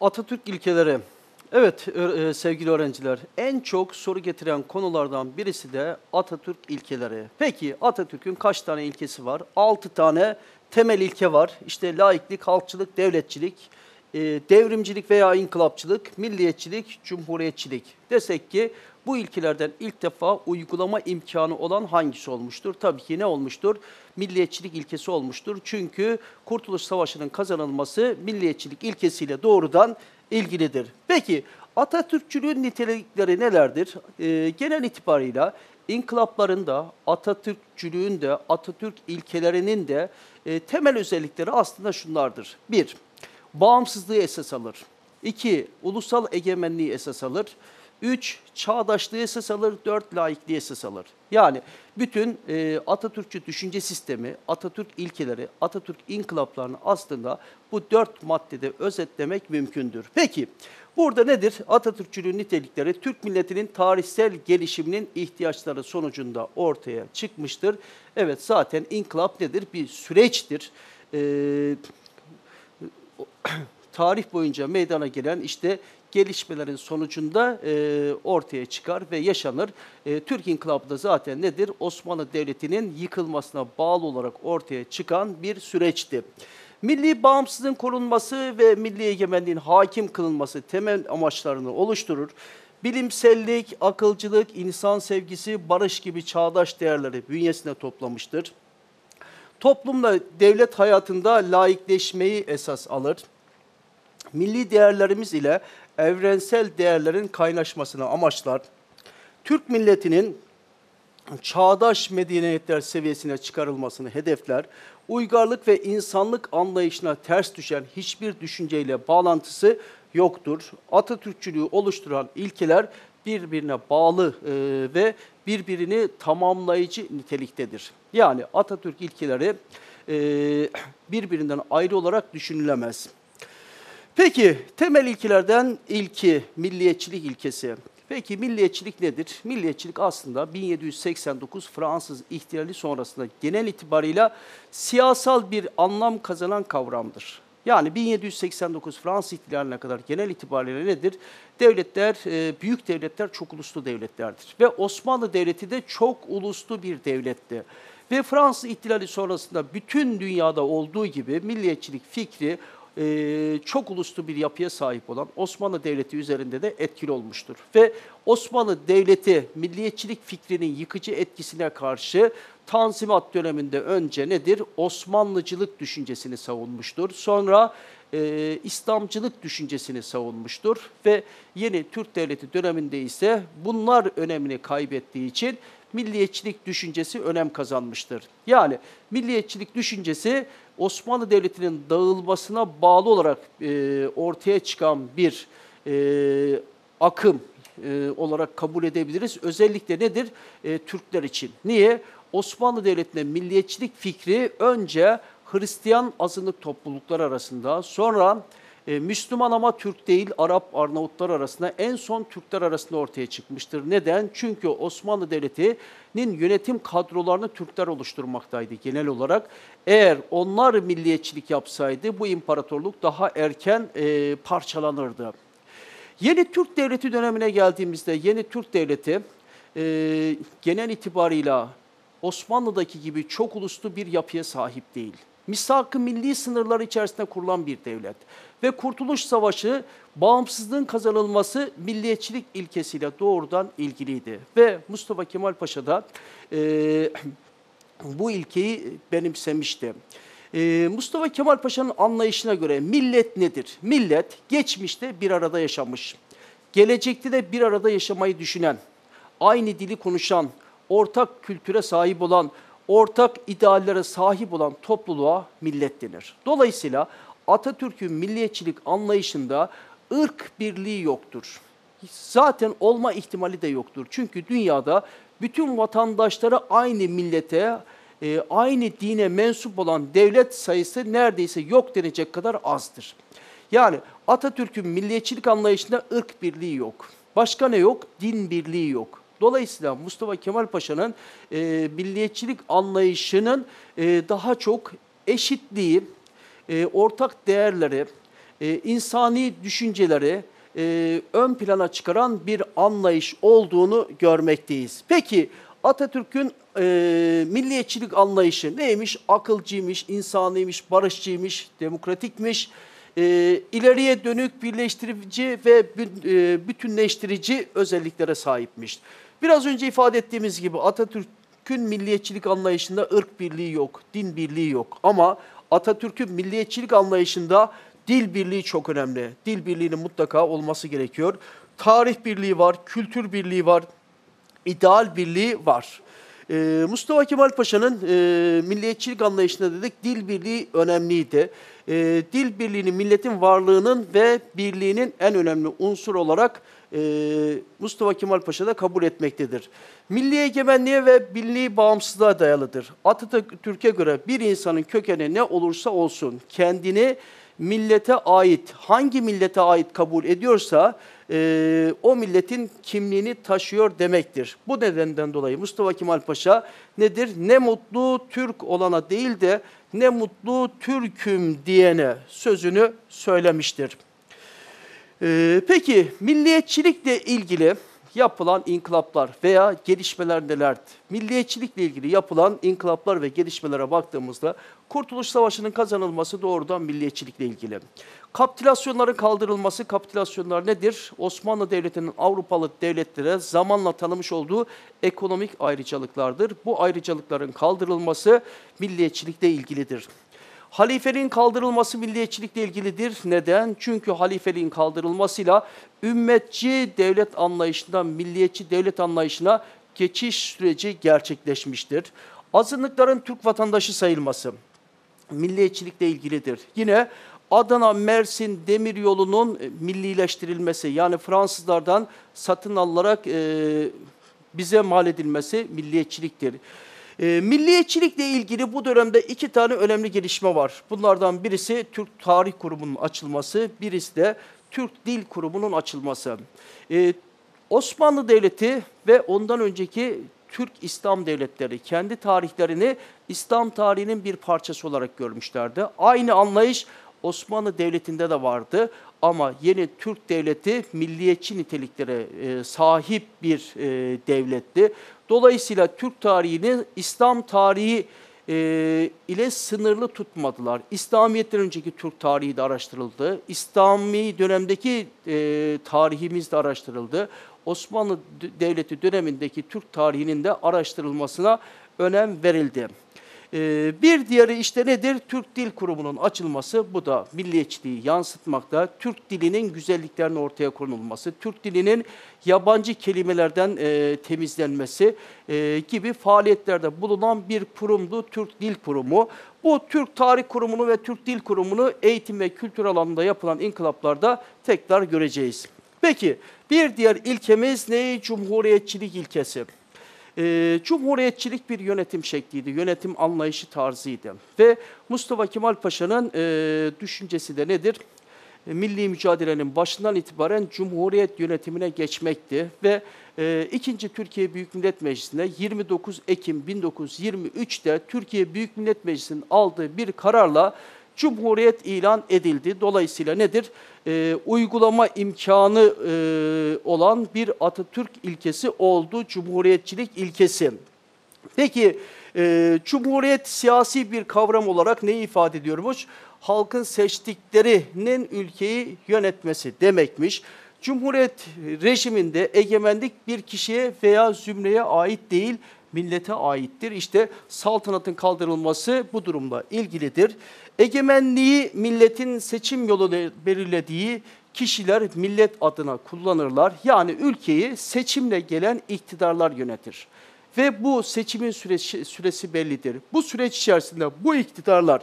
Atatürk ilkeleri. Evet e, sevgili öğrenciler, en çok soru getiren konulardan birisi de Atatürk ilkeleri. Peki Atatürk'ün kaç tane ilkesi var? 6 tane temel ilke var. İşte laiklik, halkçılık, devletçilik, e, devrimcilik veya inkılapçılık, milliyetçilik, cumhuriyetçilik. Desek ki bu ilkelerden ilk defa uygulama imkanı olan hangisi olmuştur? Tabii ki ne olmuştur? Milliyetçilik ilkesi olmuştur. Çünkü Kurtuluş Savaşı'nın kazanılması milliyetçilik ilkesiyle doğrudan ilgilidir. Peki Atatürkçülüğün nitelikleri nelerdir? Ee, genel itibarıyla inkılapların da Atatürkçülüğün de Atatürk ilkelerinin de e, temel özellikleri aslında şunlardır. Bir, bağımsızlığı esas alır. İki, ulusal egemenliği esas alır. Üç, çağdaşlığı esas alır. Dört, laikliği esas alır. Yani bütün e, Atatürkçü düşünce sistemi, Atatürk ilkeleri, Atatürk inkılaplarını aslında bu dört maddede özetlemek mümkündür. Peki, burada nedir? Atatürkçülüğün nitelikleri Türk milletinin tarihsel gelişiminin ihtiyaçları sonucunda ortaya çıkmıştır. Evet, zaten inkılap nedir? Bir süreçtir. Ee, tarih boyunca meydana gelen işte gelişmelerin sonucunda e, ortaya çıkar ve yaşanır. E, Türk İnkılabı da zaten nedir? Osmanlı Devleti'nin yıkılmasına bağlı olarak ortaya çıkan bir süreçti. Milli bağımsızlığın korunması ve milli egemenliğin hakim kılınması temel amaçlarını oluşturur. Bilimsellik, akılcılık, insan sevgisi, barış gibi çağdaş değerleri bünyesine toplamıştır. Toplumla devlet hayatında laikleşmeyi esas alır. Milli değerlerimiz ile evrensel değerlerin kaynaşmasını amaçlar. Türk milletinin çağdaş medeniyetler seviyesine çıkarılmasını hedefler. Uygarlık ve insanlık anlayışına ters düşen hiçbir düşünceyle bağlantısı yoktur. Atatürkçülüğü oluşturan ilkeler birbirine bağlı e, ve birbirini tamamlayıcı niteliktedir. Yani Atatürk ilkeleri e, birbirinden ayrı olarak düşünülemez. Peki temel ilkelerden ilki milliyetçilik ilkesi. Peki milliyetçilik nedir? Milliyetçilik aslında 1789 Fransız ihtilali sonrasında genel itibarıyla siyasal bir anlam kazanan kavramdır. Yani 1789 Fransız ihtilaline kadar genel itibariyle nedir? Devletler, e, büyük devletler çok uluslu devletlerdir. Ve Osmanlı Devleti de çok uluslu bir devletti. Ve Fransız ihtilali sonrasında bütün dünyada olduğu gibi milliyetçilik fikri e, çok uluslu bir yapıya sahip olan Osmanlı Devleti üzerinde de etkili olmuştur. Ve Osmanlı Devleti milliyetçilik fikrinin yıkıcı etkisine karşı Tanzimat döneminde önce nedir? Osmanlıcılık düşüncesini savunmuştur. Sonra e, İslamcılık düşüncesini savunmuştur ve yeni Türk Devleti döneminde ise bunlar önemini kaybettiği için milliyetçilik düşüncesi önem kazanmıştır. Yani milliyetçilik düşüncesi Osmanlı Devleti'nin dağılmasına bağlı olarak e, ortaya çıkan bir e, akım e, olarak kabul edebiliriz. Özellikle nedir? E, Türkler için. Niye? Osmanlı Devleti'nde milliyetçilik fikri önce Hristiyan azınlık topluluklar arasında, sonra e, Müslüman ama Türk değil, Arap, Arnavutlar arasında, en son Türkler arasında ortaya çıkmıştır. Neden? Çünkü Osmanlı Devleti'nin yönetim kadrolarını Türkler oluşturmaktaydı genel olarak. Eğer onlar milliyetçilik yapsaydı bu imparatorluk daha erken e, parçalanırdı. Yeni Türk Devleti dönemine geldiğimizde yeni Türk Devleti e, genel itibarıyla Osmanlı'daki gibi çok uluslu bir yapıya sahip değil. Misak-ı milli sınırları içerisinde kurulan bir devlet. Ve Kurtuluş Savaşı bağımsızlığın kazanılması milliyetçilik ilkesiyle doğrudan ilgiliydi. Ve Mustafa Kemal Paşa da e, bu ilkeyi benimsemişti. Ee, Mustafa Kemal Paşa'nın anlayışına göre millet nedir? Millet geçmişte bir arada yaşamış, gelecekte de bir arada yaşamayı düşünen, aynı dili konuşan, ortak kültüre sahip olan, ortak ideallere sahip olan topluluğa millet denir. Dolayısıyla Atatürk'ün milliyetçilik anlayışında ırk birliği yoktur. Zaten olma ihtimali de yoktur. Çünkü dünyada bütün vatandaşları aynı millete, e, aynı dine mensup olan devlet sayısı neredeyse yok denecek kadar azdır. Yani Atatürk'ün milliyetçilik anlayışında ırk birliği yok. Başka ne yok? Din birliği yok. Dolayısıyla Mustafa Kemal Paşa'nın e, milliyetçilik anlayışının e, daha çok eşitliği, e, ortak değerleri, e, insani düşünceleri e, ön plana çıkaran bir anlayış olduğunu görmekteyiz. Peki Atatürk'ün milliyetçilik anlayışı neymiş? Akılcıymış, insaniymiş, barışçıymış, demokratikmiş, ileriye dönük birleştirici ve bütünleştirici özelliklere sahipmiş. Biraz önce ifade ettiğimiz gibi Atatürk'ün milliyetçilik anlayışında ırk birliği yok, din birliği yok. Ama Atatürk'ün milliyetçilik anlayışında dil birliği çok önemli. Dil birliğinin mutlaka olması gerekiyor. Tarih birliği var, kültür birliği var, ideal birliği var. Ee, Mustafa Kemal Paşa'nın e, milliyetçilik anlayışında dedik dil birliği önemliydi. E, dil birliğini milletin varlığının ve birliğinin en önemli unsur olarak Mustafa Kemal Paşa da kabul etmektedir. Milli egemenliğe ve milli bağımsızlığa dayalıdır. Atatürk'e göre bir insanın kökeni ne olursa olsun kendini millete ait, hangi millete ait kabul ediyorsa e, o milletin kimliğini taşıyor demektir. Bu nedenden dolayı Mustafa Kemal Paşa nedir? Ne mutlu Türk olana değil de ne mutlu Türk'üm diyene sözünü söylemiştir. E, peki milliyetçilikle ilgili yapılan inkılaplar veya gelişmeler nelerdi? Milliyetçilikle ilgili yapılan inkılaplar ve gelişmelere baktığımızda Kurtuluş Savaşı'nın kazanılması doğrudan milliyetçilikle ilgili. Kapitülasyonların kaldırılması, kapitülasyonlar nedir? Osmanlı Devleti'nin Avrupalı devletlere zamanla tanımış olduğu ekonomik ayrıcalıklardır. Bu ayrıcalıkların kaldırılması milliyetçilikle ilgilidir. Halifeliğin kaldırılması milliyetçilikle ilgilidir. Neden? Çünkü halifeliğin kaldırılmasıyla ümmetçi devlet anlayışından milliyetçi devlet anlayışına geçiş süreci gerçekleşmiştir. Azınlıkların Türk vatandaşı sayılması milliyetçilikle ilgilidir. Yine Adana Mersin demir yolunun millileştirilmesi yani Fransızlardan satın alınarak e, bize mal edilmesi milliyetçiliktir. E, milliyetçilikle ilgili bu dönemde iki tane önemli gelişme var. Bunlardan birisi Türk Tarih Kurumu'nun açılması, birisi de Türk Dil Kurumu'nun açılması. E, Osmanlı Devleti ve ondan önceki Türk İslam devletleri kendi tarihlerini İslam tarihinin bir parçası olarak görmüşlerdi. Aynı anlayış Osmanlı Devleti'nde de vardı ama yeni Türk Devleti milliyetçi niteliklere e, sahip bir e, devletti. Dolayısıyla Türk tarihini İslam tarihi e, ile sınırlı tutmadılar. İslamiyet'ten önceki Türk tarihi de araştırıldı. İslami dönemdeki e, tarihimiz de araştırıldı. Osmanlı Devleti dönemindeki Türk tarihinin de araştırılmasına önem verildi. Ee, bir diğeri işte nedir? Türk Dil Kurumu'nun açılması. Bu da milliyetçiliği yansıtmakta. Türk dilinin güzelliklerinin ortaya konulması, Türk dilinin yabancı kelimelerden e, temizlenmesi e, gibi faaliyetlerde bulunan bir kurumdu Türk Dil Kurumu. Bu Türk Tarih Kurumu'nu ve Türk Dil Kurumu'nu eğitim ve kültür alanında yapılan inkılaplarda tekrar göreceğiz. Peki bir diğer ilkemiz ne? Cumhuriyetçilik ilkesi. E, cumhuriyetçilik bir yönetim şekliydi, yönetim anlayışı tarzıydı. Ve Mustafa Kemal Paşa'nın e, düşüncesi de nedir? E, milli mücadelenin başından itibaren Cumhuriyet yönetimine geçmekti ve e, 2. Türkiye Büyük Millet Meclisi'nde 29 Ekim 1923'te Türkiye Büyük Millet Meclisi'nin aldığı bir kararla Cumhuriyet ilan edildi. Dolayısıyla nedir? E, uygulama imkanı e, olan bir Atatürk ilkesi oldu, Cumhuriyetçilik ilkesi. Peki, e, Cumhuriyet siyasi bir kavram olarak neyi ifade ediyormuş? Halkın seçtiklerinin ülkeyi yönetmesi demekmiş. Cumhuriyet rejiminde egemenlik bir kişiye veya zümreye ait değil, millete aittir. İşte saltanatın kaldırılması bu durumla ilgilidir. Egemenliği milletin seçim yolu belirlediği kişiler millet adına kullanırlar. Yani ülkeyi seçimle gelen iktidarlar yönetir. Ve bu seçimin süresi, süresi bellidir. Bu süreç içerisinde bu iktidarlar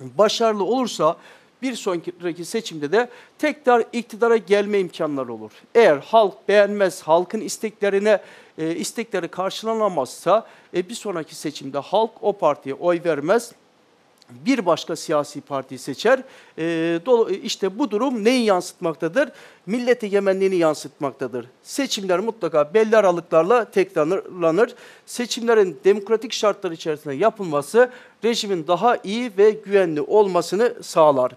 başarılı olursa bir sonraki seçimde de tekrar iktidara gelme imkanları olur. Eğer halk beğenmez, halkın isteklerine e, istekleri karşılanamazsa e, bir sonraki seçimde halk o partiye oy vermez bir başka siyasi parti seçer. E, işte bu durum neyi yansıtmaktadır? Millet egemenliğini yansıtmaktadır. Seçimler mutlaka belli aralıklarla tekrarlanır. Seçimlerin demokratik şartlar içerisinde yapılması rejimin daha iyi ve güvenli olmasını sağlar.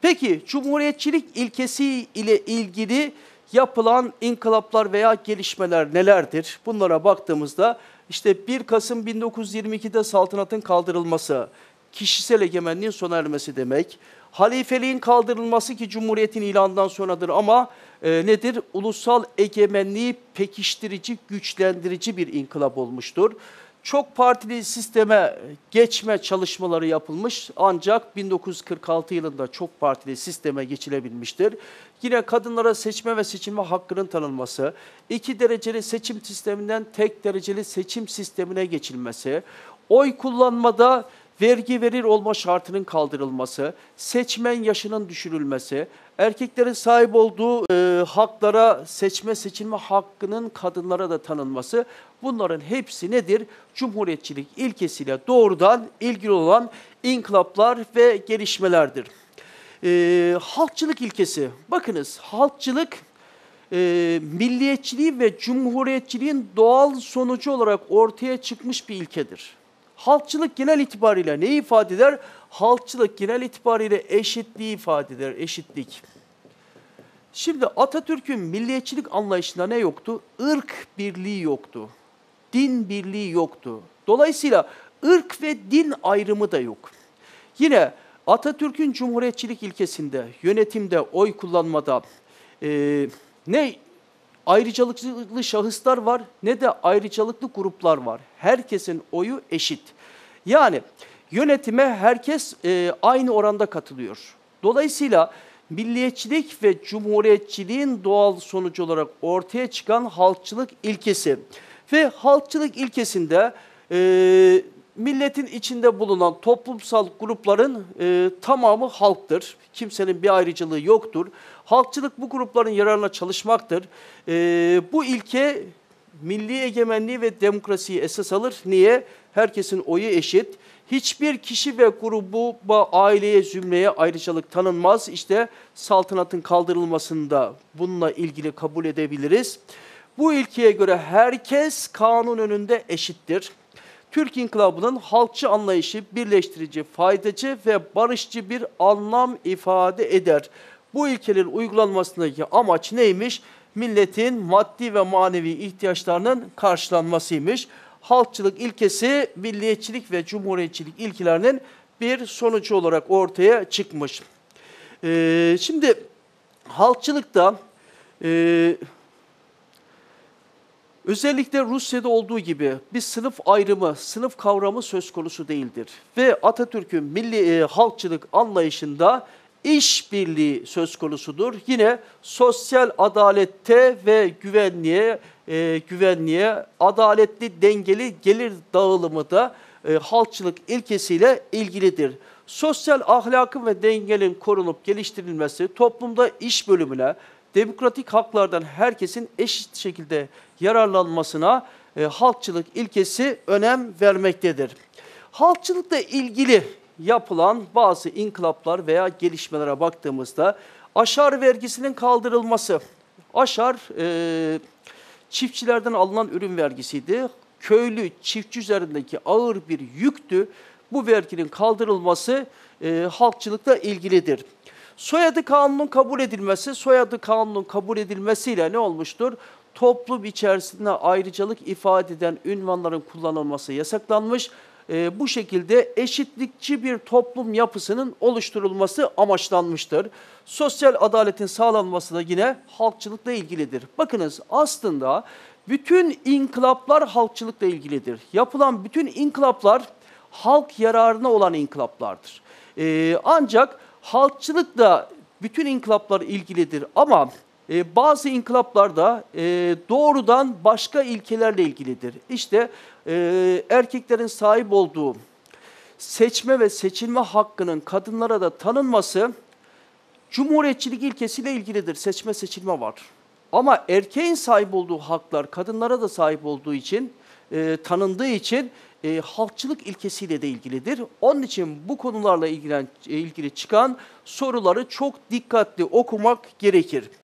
Peki Cumhuriyetçilik ilkesi ile ilgili yapılan inkılaplar veya gelişmeler nelerdir? Bunlara baktığımızda işte 1 Kasım 1922'de saltanatın kaldırılması, kişisel egemenliğin sona ermesi demek. Halifeliğin kaldırılması ki Cumhuriyet'in ilanından sonradır ama e, nedir? Ulusal egemenliği pekiştirici, güçlendirici bir inkılap olmuştur. Çok partili sisteme geçme çalışmaları yapılmış ancak 1946 yılında çok partili sisteme geçilebilmiştir. Yine kadınlara seçme ve seçilme hakkının tanınması, iki dereceli seçim sisteminden tek dereceli seçim sistemine geçilmesi, oy kullanmada vergi verir olma şartının kaldırılması, seçmen yaşının düşürülmesi, erkeklerin sahip olduğu e, haklara seçme seçilme hakkının kadınlara da tanınması bunların hepsi nedir? Cumhuriyetçilik ilkesiyle doğrudan ilgili olan inkılaplar ve gelişmelerdir. E, halkçılık ilkesi, bakınız halkçılık e, milliyetçiliği ve cumhuriyetçiliğin doğal sonucu olarak ortaya çıkmış bir ilkedir. Halkçılık genel itibariyle ne ifade eder? Halkçılık genel itibariyle eşitliği ifade eder, eşitlik. Şimdi Atatürk'ün milliyetçilik anlayışında ne yoktu? Irk birliği yoktu. Din birliği yoktu. Dolayısıyla ırk ve din ayrımı da yok. Yine Atatürk'ün cumhuriyetçilik ilkesinde, yönetimde, oy kullanmada e, ne ayrıcalıklı şahıslar var ne de ayrıcalıklı gruplar var. Herkesin oyu eşit. Yani yönetime herkes e, aynı oranda katılıyor. Dolayısıyla milliyetçilik ve cumhuriyetçiliğin doğal sonucu olarak ortaya çıkan halkçılık ilkesi ve halkçılık ilkesinde e, milletin içinde bulunan toplumsal grupların e, tamamı halktır. Kimsenin bir ayrıcalığı yoktur. Halkçılık bu grupların yararına çalışmaktır. E, bu ilke milli egemenliği ve demokrasiyi esas alır. Niye? Herkesin oyu eşit. Hiçbir kişi ve grubu, aileye, zümreye ayrıcalık tanınmaz. İşte saltanatın kaldırılmasında bununla ilgili kabul edebiliriz. Bu ilkeye göre herkes kanun önünde eşittir. Türk İnkılabı'nın halkçı anlayışı birleştirici, faydacı ve barışçı bir anlam ifade eder. Bu ilkelerin uygulanmasındaki amaç neymiş? Milletin maddi ve manevi ihtiyaçlarının karşılanmasıymış. Halkçılık ilkesi milliyetçilik ve cumhuriyetçilik ilkelerinin bir sonucu olarak ortaya çıkmış. Ee, şimdi halkçılıkta e, Özellikle Rusya'da olduğu gibi bir sınıf ayrımı, sınıf kavramı söz konusu değildir. Ve Atatürk'ün milli e, halkçılık anlayışında işbirliği söz konusudur. Yine sosyal adalette ve güvenliğe, e, güvenliğe adaletli dengeli gelir dağılımı da e, halkçılık ilkesiyle ilgilidir. Sosyal ahlakın ve dengenin korunup geliştirilmesi toplumda iş bölümüne, demokratik haklardan herkesin eşit şekilde yararlanmasına e, halkçılık ilkesi önem vermektedir. Halkçılıkla ilgili yapılan bazı inkılaplar veya gelişmelere baktığımızda aşar vergisinin kaldırılması. Aşar e, çiftçilerden alınan ürün vergisiydi. Köylü çiftçi üzerindeki ağır bir yüktü. Bu verginin kaldırılması e, halkçılıkla ilgilidir. Soyadı kanunun kabul edilmesi, soyadı kanunun kabul edilmesiyle ne olmuştur? Toplum içerisinde ayrıcalık ifade eden ünvanların kullanılması yasaklanmış. E, bu şekilde eşitlikçi bir toplum yapısının oluşturulması amaçlanmıştır. Sosyal adaletin sağlanması da yine halkçılıkla ilgilidir. Bakınız aslında bütün inkılaplar halkçılıkla ilgilidir. Yapılan bütün inkılaplar halk yararına olan inkılaplardır. E, ancak halkçılık da bütün inkılaplar ilgilidir ama e, bazı inkılaplar da e, doğrudan başka ilkelerle ilgilidir. İşte e, erkeklerin sahip olduğu seçme ve seçilme hakkının kadınlara da tanınması cumhuriyetçilik ilkesiyle ilgilidir. Seçme seçilme var. Ama erkeğin sahip olduğu haklar kadınlara da sahip olduğu için, e, tanındığı için e, halkçılık ilkesiyle de ilgilidir. Onun için bu konularla ilgilen, ilgili çıkan soruları çok dikkatli okumak gerekir.